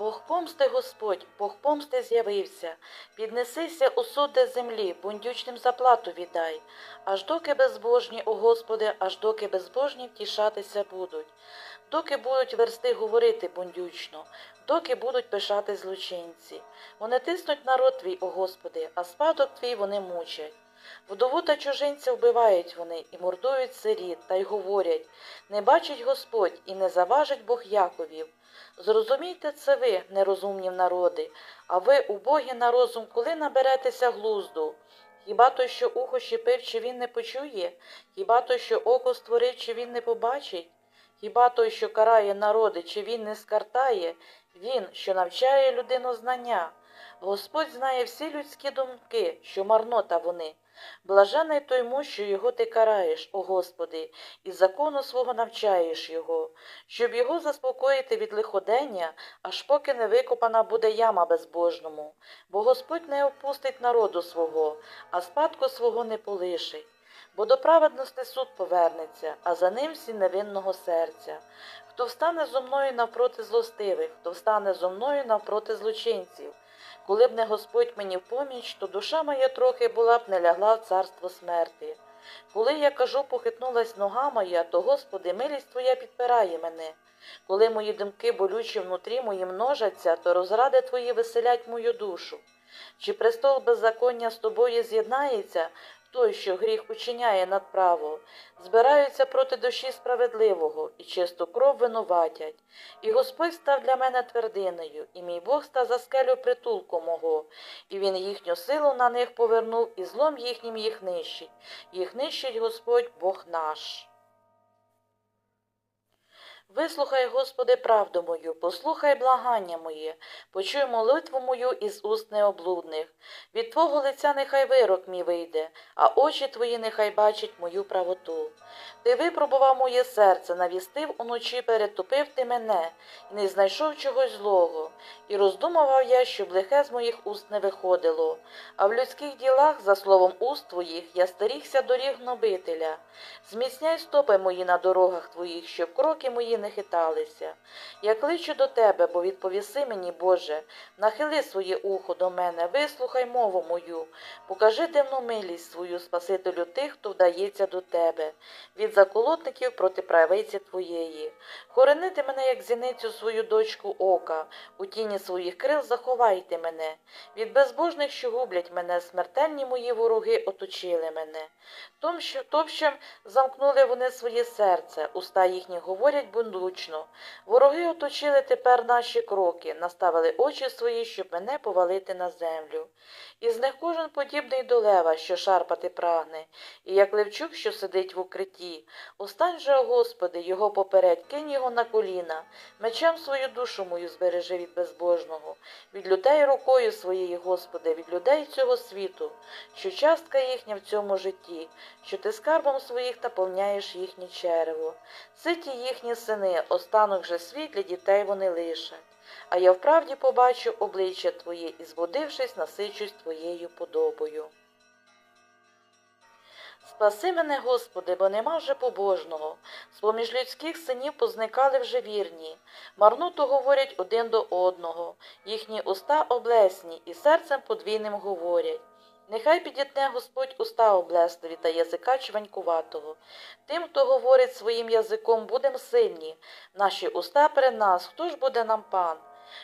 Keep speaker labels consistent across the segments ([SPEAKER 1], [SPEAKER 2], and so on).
[SPEAKER 1] Бог помсти Господь, Бог помсти з'явився. Піднесися у суди землі, бундючним заплату віддай. Аж доки безбожні, о Господи, аж доки безбожні втішатися будуть. Доки будуть версти говорити бундючно, доки будуть пишати злочинці. Вони тиснуть народ твій, о Господи, а спадок твій вони мучать. Вдову та чужинця вбивають вони і мордують сиріт, та й говорять не бачить Господь і не заважить Бог Яковів. Зрозумійте це ви, нерозумні народи, а ви, убогі на розум, коли наберетеся глузду. Хіба то, що ухо щепив, чи він не почує? Хіба то, що око створив, чи він не побачить? Хіба той, що карає народи, чи він не скартає? Він, що навчає людину знання. Господь знає всі людські думки, що марнота вони. Блажений той муж, що його ти караєш, о Господи, і закону свого навчаєш його, щоб його заспокоїти від лиходення, аж поки не викопана буде яма безбожному. Бо Господь не опустить народу свого, а спадку свого не полишить. Бо до праведності суд повернеться, а за ним всі невинного серця. Хто встане зо мною навпроти злостивих, хто встане зо мною навпроти злочинців. Коли б не Господь мені в поміч, то душа моя трохи була б не лягла в царство смерті. Коли я кажу, похитнулась нога моя, то, Господи, милість Твоя підпирає мене. Коли мої думки болючі внутрі мої множаться, то розради Твої веселять мою душу. Чи престол беззаконня з тобою з'єднається, той, що гріх учиняє надправо, збираються проти душі справедливого і чисту кров винуватять. І Господь став для мене твердиною, і мій Бог став за скелю притулку мого, і він їхню силу на них повернув, і злом їхнім їх нищить. Їх нищить Господь Бог наш. Вислухай, Господи, правду мою, послухай благання моє, почуй молитву мою із уст необлудних. Від Твого лиця нехай вирок мій вийде, а очі Твої нехай бачать мою правоту. Ти випробував моє серце, навістив уночі, перетопив ти мене, і не знайшов чогось злого, і роздумував я, щоб лихе з моїх уст не виходило. А в людських ділах, за словом уст твоїх, я стерігся доріг гнобителя. Зміцняй стопи мої на дорогах твоїх, щоб кроки мої не хиталися. Я кличу до тебе, бо відповіси мені, Боже, нахили своє ухо до мене, вислухай мову мою, покажи дивну милість свою, Спасителю тих, хто вдається до тебе, від заколотників проти правиці твоєї. Хоронити мене, як зіницю свою дочку ока, у тіні своїх крил заховайте мене. Від безбожних, що гублять мене, смертельні мої вороги оточили мене. Товщем замкнули вони своє серце, уста їхні говорять бундучно. Вороги оточили тепер наші кроки, наставили очі свої, щоб мене повалити на землю. Із них кожен подібний до лева, що шарпати прагне, і як левчук, що сидить в укритті. Устань же, о Господи, його поперед, кинь його на коліна, мечем свою душу мою збережи від безбожного, від людей рукою своєї, Господи, від людей цього світу, що частка їхня в цьому житті, що ти скарбом своїх наповняєш їхнє черево. Ситі їхні сини, останок же світ для дітей вони лишать. А я вправді побачу обличчя Твоє і, збудившись, насичусь Твоєю подобою. Спаси мене, Господи, бо нема вже побожного. З-поміж людських синів позникали вже вірні. Марнуто говорять один до одного, їхні уста облесні і серцем подвійним говорять. Нехай підітне Господь уста облесливі та язика чванькуватого. Тим, хто говорить своїм язиком, будем сильні. Наші уста перед нас, хто ж буде нам пан?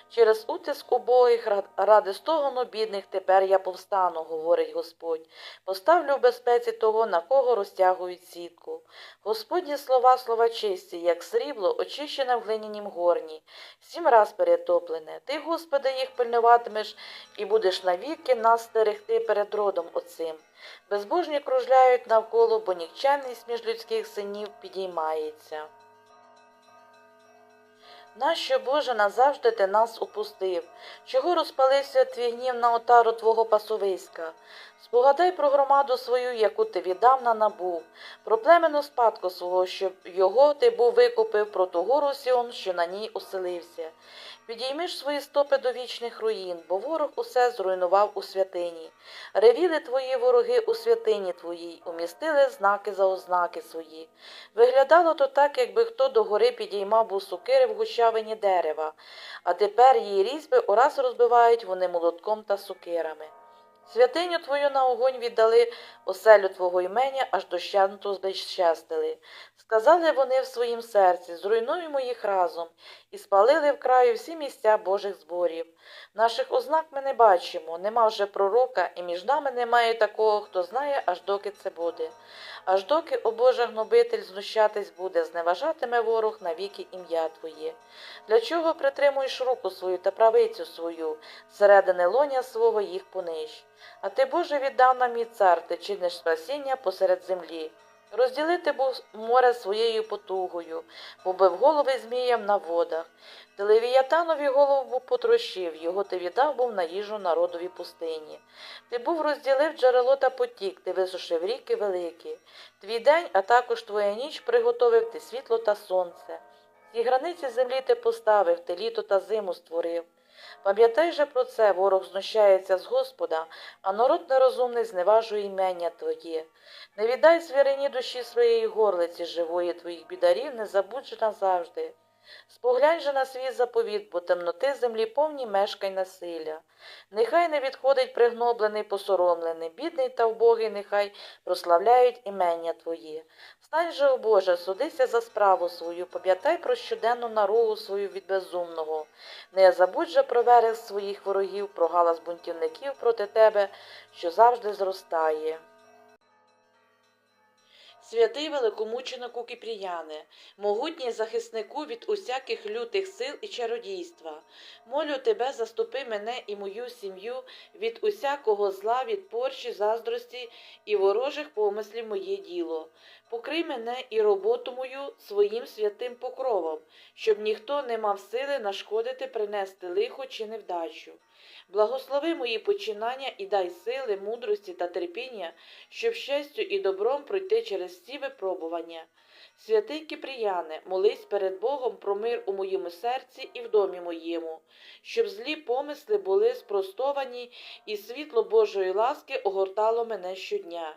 [SPEAKER 1] Через утиск убогих ради стогону бідних тепер я повстану, говорить Господь. Поставлю в безпеці того, на кого розтягують сітку. Господні слова, слова чисті, як срібло, очищене в глинянім горні, сім раз перетоплене. Ти, Господи, їх пильнуватимеш і будеш навіки нас стерегти перед родом оцим. Безбожні кружляють навколо, бо нікчемність між людських синів підіймається. Нащо, Боже, назавжди ти нас упустив? Чого розпалився твій гнів на отару твого пасовиська? Спогадай про громаду свою, яку ти віддавна набув, про племену спадку свого, щоб його ти був викупив про ту гору що на ній оселився. Підійми ж свої стопи до вічних руїн, бо ворог усе зруйнував у святині. Ревіли твої вороги у святині твоїй, умістили знаки за ознаки свої. Виглядало то так, якби хто до гори підіймав був в гущавині дерева, а тепер її різьби ураз розбивають вони молотком та сокирами. Святиню твою на огонь віддали, оселю твого імення аж дощанту знещастили. Сказали вони в своїм серці, зруйнуємо їх разом, і спалили в краю всі місця Божих зборів. Наших ознак ми не бачимо, нема вже пророка, і між нами немає такого, хто знає, аж доки це буде. Аж доки, о Боже гнобитель, знущатись буде, зневажатиме ворог навіки ім'я Твоє. Для чого притримуєш руку свою та правицю свою, середини лоня свого їх понищ. А ти, Боже, віддав нам мій цар, ти чиниш спасіння посеред землі. Розділити був море своєю потугою, побив голови зміям на водах. Ти Левіятанові голову потрощив, його ти віддав був на їжу народові пустині. Ти був розділив джерело та потік, ти висушив ріки великі. Твій день, а також твоя ніч приготовив ти світло та сонце. Ці границі землі ти поставив, ти літо та зиму створив. Пам'ятай же про це, ворог знущається з Господа, а народ нерозумний зневажує імення Твоє. Не віддай звірині душі своєї горлиці живої твоїх бідарів, не забудь же назавжди. Споглянь же на свій заповіт, бо темноти землі повні мешкай насилля. Нехай не відходить пригноблений, посоромлений, бідний та вбогий, нехай прославляють імення Твоє. Встань же, о Боже, судися за справу свою, пам'ятай про щоденну наругу свою від безумного. Не забудь же про верес своїх ворогів, про галас бунтівників проти тебе, що завжди зростає. Святий великомученику Кіпріяне, могутній захиснику від усяких лютих сил і чародійства, молю тебе, заступи мене і мою сім'ю від усякого зла, від порчі, заздрості і ворожих помислів моє діло. Покрий мене і роботу мою своїм святим покровом, щоб ніхто не мав сили нашкодити, принести лихо чи невдачу. Благослови мої починання і дай сили, мудрості та терпіння, щоб щастю і добром пройти через всі випробування. Святий Кіпріяне, молись перед Богом про мир у моєму серці і в домі моєму, щоб злі помисли були спростовані, і світло Божої ласки огортало мене щодня.